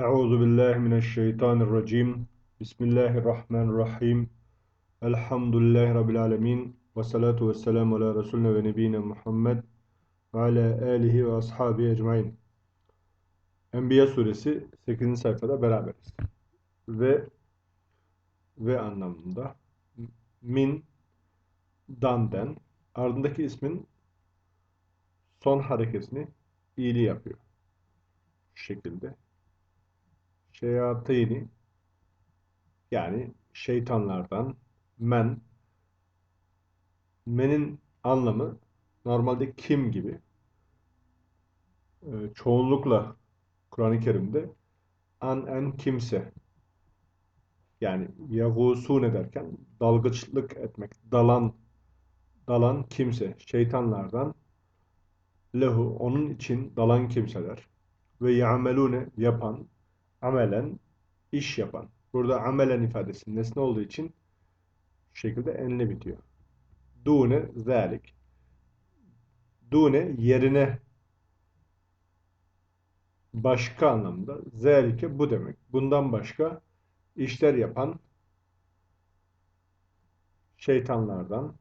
Euzu billahi mineşşeytanirracim. Bismillahirrahmanirrahim. Elhamdülillahi rabbil alamin. Ve salatu vesselamu ala resulina ve nebiyina Muhammed ve ala alihi ve ashabihi ecmaîn. Enbiya suresi 8. sayfada beraberiz. Ve ve anlamında min dan'den ardındaki ismin son hareketini iyiliği yapıyor. Şu şekilde şeyatini yani şeytanlardan men. Menin anlamı normalde kim gibi? E, çoğunlukla Kur'an-ı Kerim'de an en kimse. Yani yagusune ederken dalgıçlık etmek, dalan dalan kimse, şeytanlardan lehu onun için dalan kimseler. Ve yamelune yapan amelen iş yapan. Burada amelen ifadesi nesne olduğu için şu şekilde enle bitiyor. Dune zalik. Dune yerine başka anlamda. Zalike bu demek. Bundan başka işler yapan şeytanlardan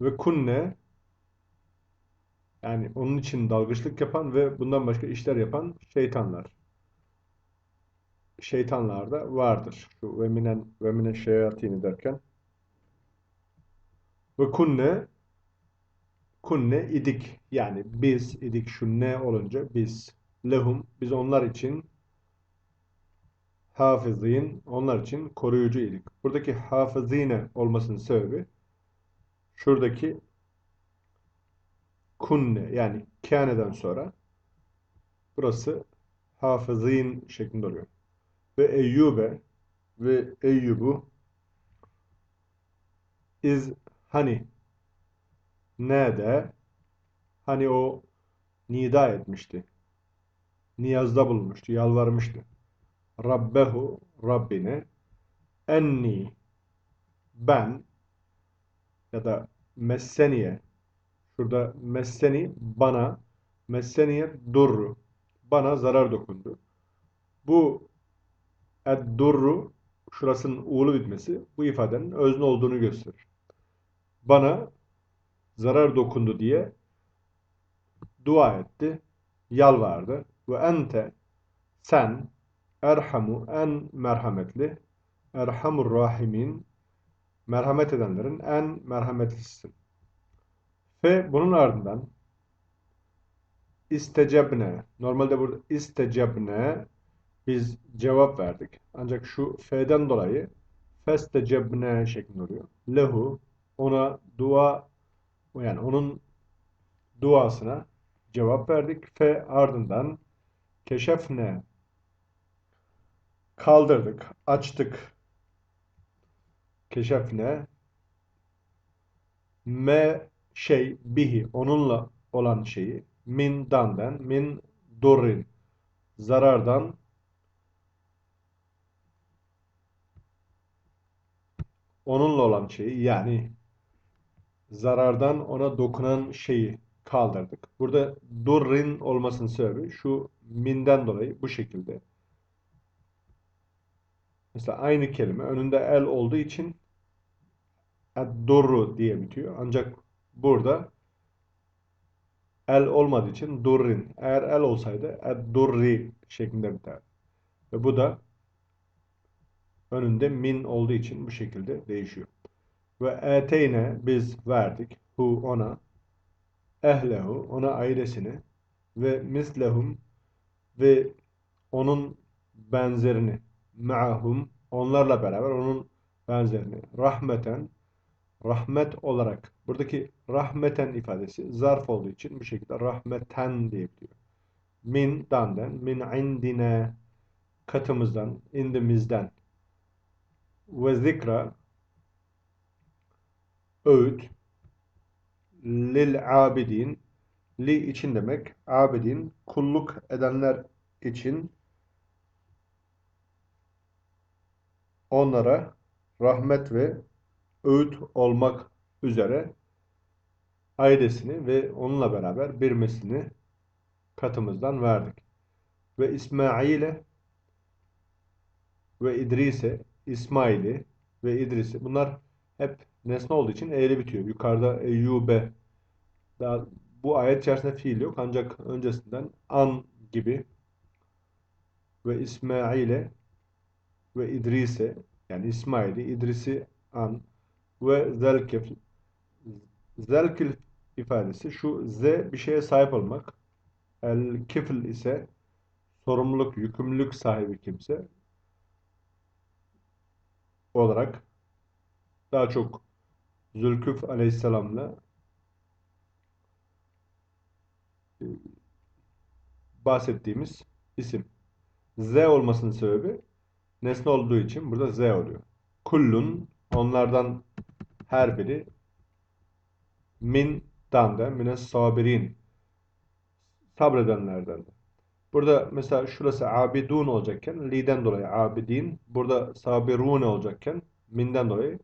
ve kunne yani onun için dalgıçlık yapan ve bundan başka işler yapan şeytanlar şeytanlarda vardır. Şu ve minen ve mine şeyatini derken ve kunne kunne idik. Yani biz idik şu ne olunca biz lehum biz onlar için hafızin onlar için koruyucu idik. Buradaki hafızine olmasının sebebi şuradaki kunne yani kâneden sonra burası hafızin şeklinde oluyor ve Eyyube ve Eyyub'u iz hani nerede hani o nida etmişti. Niyazda bulunmuştu, yalvarmıştı. Rabbehu Rabbine enni ben ya da messeniye şurada messeni bana messeniye durru bana zarar dokundu. Bu Ed-durru şurasının uğulu bitmesi bu ifadenin özne olduğunu gösterir. Bana zarar dokundu diye dua etti, yalvardı. Ve ente sen erhamu en merhametli erhamur rahimin merhamet edenlerin en merhametlisisin. Ve bunun ardından istecebne normalde burada istecebne biz cevap verdik. Ancak şu F'den dolayı festecebne şeklinde oluyor. Lehu ona dua yani onun duasına cevap verdik. Fe ardından keşefne kaldırdık, açtık. Keşefne me şey bihi onunla olan şeyi min dandan min durrin zarardan onunla olan şeyi yani zarardan ona dokunan şeyi kaldırdık. Burada durrin olmasının sebebi şu minden dolayı bu şekilde. Mesela aynı kelime önünde el olduğu için durru diye bitiyor. Ancak burada el olmadığı için durrin. Eğer el olsaydı durri şeklinde biter. Ve bu da önünde min olduğu için bu şekilde değişiyor. Ve eteyne biz verdik hu ona ehlehu ona ailesini ve mislehum ve onun benzerini ma'hum onlarla beraber onun benzerini rahmeten rahmet olarak buradaki rahmeten ifadesi zarf olduğu için bu şekilde rahmeten diyebiliyor. Min danden min indine katımızdan indimizden ve zikra öğüt lil abidin li için demek abidin kulluk edenler için onlara rahmet ve öğüt olmak üzere ailesini ve onunla beraber birmesini katımızdan verdik. ve İsmail'e ve İdris'e, İsmail'i ve İdris'i. Bunlar hep nesne olduğu için e'li bitiyor. Yukarıda Eyyube daha bu ayet içerisinde fiil yok ancak öncesinden an gibi ve İsmail'e ve İdris'e yani İsmail'i, İdris'i an ve zelkifl zelkifl ifadesi şu z bir şeye sahip olmak el kifl ise sorumluluk, yükümlülük sahibi kimse olarak daha çok Zülküf Aleyhisselam'la e, bahsettiğimiz isim. Z olmasının sebebi nesne olduğu için burada Z oluyor. Kullun onlardan her biri min dan da mines sabirin sabredenlerden de. Burada mesela şurası abidun olacakken li'den dolayı abidin. Burada sabirun olacakken minden dolayı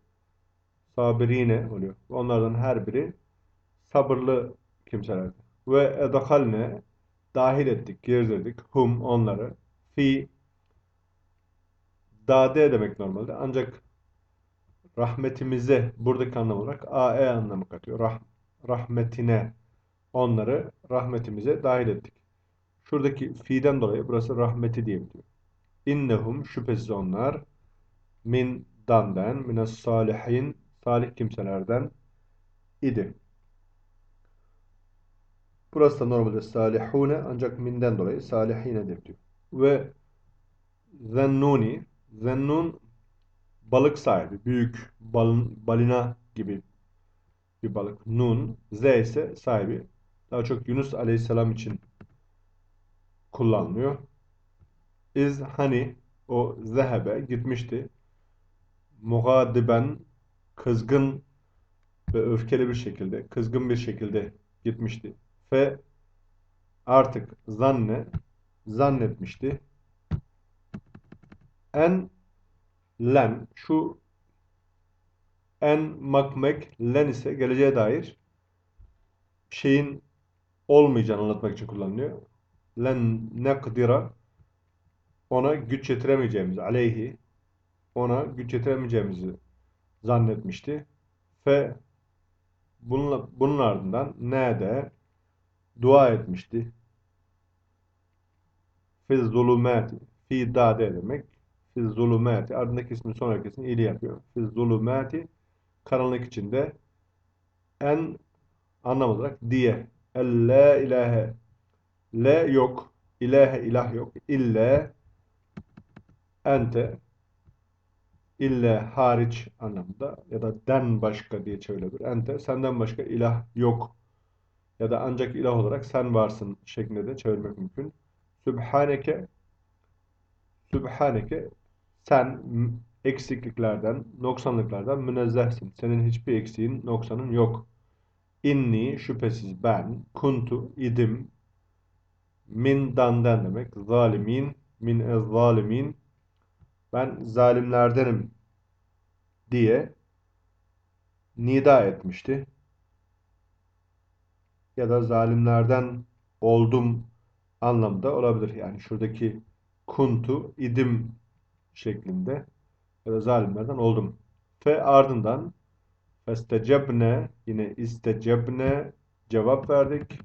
sabirine oluyor. Onlardan her biri sabırlı kimseler. Ve edakalne dahil ettik, girdirdik. Hum onları. Fi dade demek normalde. Ancak rahmetimize buradaki anlam olarak ae anlamı katıyor. Rah, rahmetine onları rahmetimize dahil ettik. Şuradaki fi'den dolayı burası rahmeti diye biliyor. İnnehum şüphesiz onlar min danden mines salihin salih kimselerden idi. Burası da normalde salihune ancak minden dolayı salihine diyor. Ve zennuni zennun balık sahibi, büyük balın, balina gibi bir balık. Nun, Z ise sahibi. Daha çok Yunus aleyhisselam için kullanılıyor. İz hani o zehebe gitmişti. Mugadiben kızgın ve öfkeli bir şekilde, kızgın bir şekilde gitmişti. Fe artık zanne zannetmişti. En len şu en makmek len ise geleceğe dair şeyin olmayacağını anlatmak için kullanılıyor. Len nekdira ona güç yetiremeyeceğimizi aleyhi ona güç yetiremeyeceğimizi zannetmişti. Fe bunun, bunun ardından ne de dua etmişti. Fi zulumati fi dade demek. Fi zulumati ardındaki ismin sonraki ismi ili yapıyor. Fi zulumati karanlık içinde en anlam olarak diye el la ilahe le yok ilahe ilah yok ille ente ille hariç anlamında ya da den başka diye çevrilebilir. Ente senden başka ilah yok ya da ancak ilah olarak sen varsın şeklinde de çevirmek mümkün. Sübhaneke Sübhaneke sen eksikliklerden, noksanlıklardan münezzehsin. Senin hiçbir eksiğin, noksanın yok. İnni şüphesiz ben, kuntu idim, min danden demek, zalimin, min ez zalimin, ben zalimlerdenim diye nida etmişti. Ya da zalimlerden oldum anlamda olabilir. Yani şuradaki kuntu idim şeklinde ya da zalimlerden oldum. Fe ardından festecebne yine istecebne cevap verdik.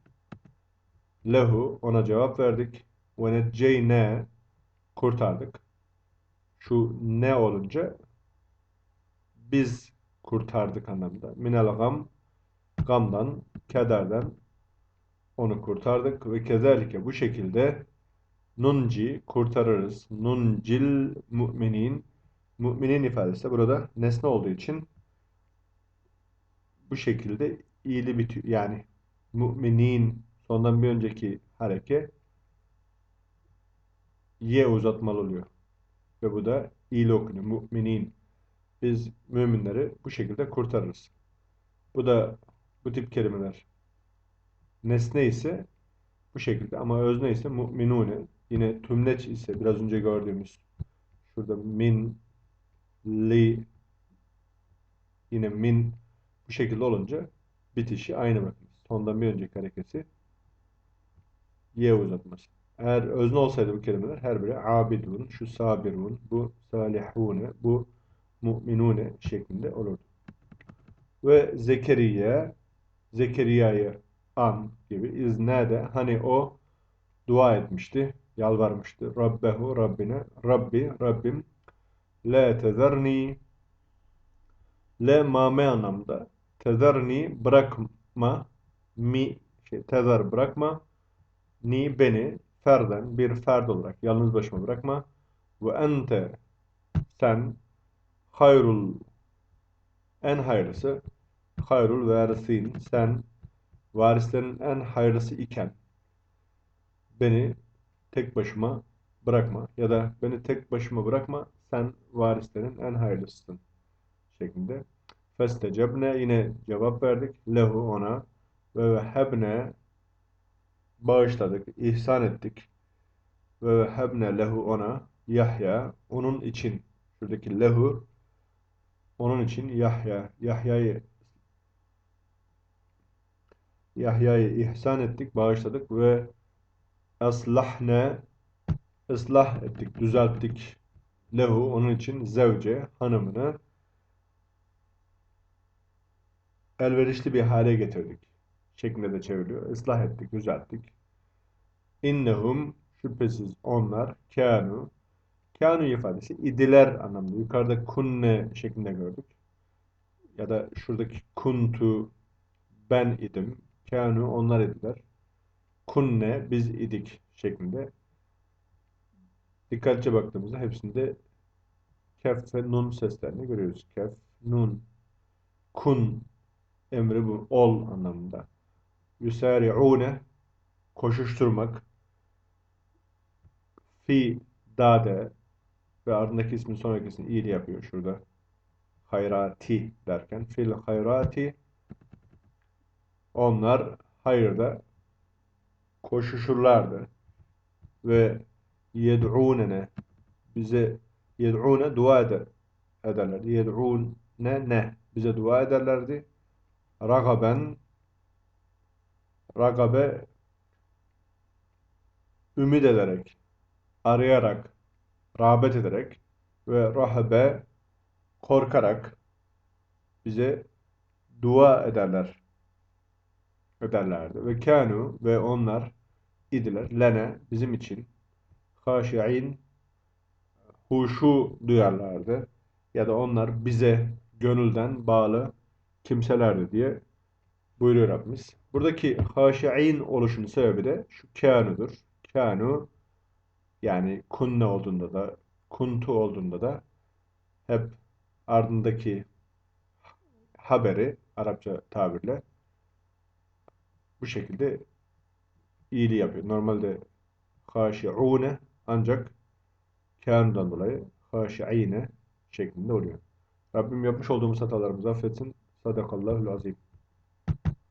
Lehu ona cevap verdik. Ve necceyne kurtardık. Şu ne olunca biz kurtardık anlamında. Minel gam gamdan, kederden onu kurtardık ve kezalike bu şekilde nunci kurtarırız. Nuncil müminin müminin ifadesi burada nesne olduğu için bu şekilde iyili bitiyor. Yani müminin sondan bir önceki hareke ye uzatmalı oluyor. Ve bu da iyili okunuyor. Müminin. Biz müminleri bu şekilde kurtarırız. Bu da bu tip kelimeler nesne ise bu şekilde ama özne ise mu'minune. Yine tümleç ise biraz önce gördüğümüz şurada min li yine min bu şekilde olunca bitişi aynı bakın. Sondan bir önceki hareketi y uzatması. Eğer özne olsaydı bu kelimeler her biri abidun, şu sabirun, bu salihune, bu mu'minune şeklinde olurdu. Ve Zekeriya, Zekeriya'yı an gibi iznede hani o dua etmişti, yalvarmıştı. Rabbehu Rabbine, Rabbi, Rabbim la tezerni le mame anlamda tezerni bırakma mi şey, tezer bırakma ni beni ferden bir ferd olarak yalnız başıma bırakma ve ente sen hayrul en hayırlısı hayrul varisin sen varislerin en hayırlısı iken beni tek başıma bırakma ya da beni tek başıma bırakma sen varislerin en hayırlısısın şeklinde. Festecebne yine cevap verdik. Lehu ona ve vehebne bağışladık, ihsan ettik. Ve vehebne lehu ona Yahya onun için şuradaki lehu onun için Yahya Yahya'yı Yahya'yı ihsan ettik, bağışladık ve aslahne ıslah ettik, düzelttik. Lehu onun için zevce hanımını elverişli bir hale getirdik. Şeklinde de çevriliyor. Islah ettik, düzelttik. İnnehum şüphesiz onlar kânu kânu ifadesi idiler anlamında. Yukarıda kunne şeklinde gördük. Ya da şuradaki kuntu ben idim. Kânu onlar idiler. Kunne biz idik şeklinde. Dikkatlice baktığımızda hepsinde kef ve nun seslerini görüyoruz. Kef, nun, kun emri bu ol anlamında. Yusari'une koşuşturmak fi dade ve ardındaki ismin sonrakisini iyili yapıyor şurada. Hayrati derken fil hayrati onlar hayırda koşuşurlardı ve yed'unene bize yed'une dua eder, ederlerdi. Yed'une ne bize dua ederlerdi. Ragaben ragabe ümit ederek, arayarak, rağbet ederek ve rahabe korkarak bize dua ederler ederlerdi. Ve kanu ve onlar idiler lene bizim için haşi'in huşu duyarlardı ya da onlar bize gönülden bağlı kimselerdi diye buyuruyor Rabbimiz. Buradaki haşi'in oluşunun sebebi de şu kânudur. Kânu yani kunne olduğunda da kuntu olduğunda da hep ardındaki haberi Arapça tabirle bu şekilde iyiliği yapıyor. Normalde haşi'une ancak kânudan dolayı haşi'ine şeklinde oluyor. Rabbim yapmış olduğumuz hatalarımızı affetsin. Sadakallahul azim.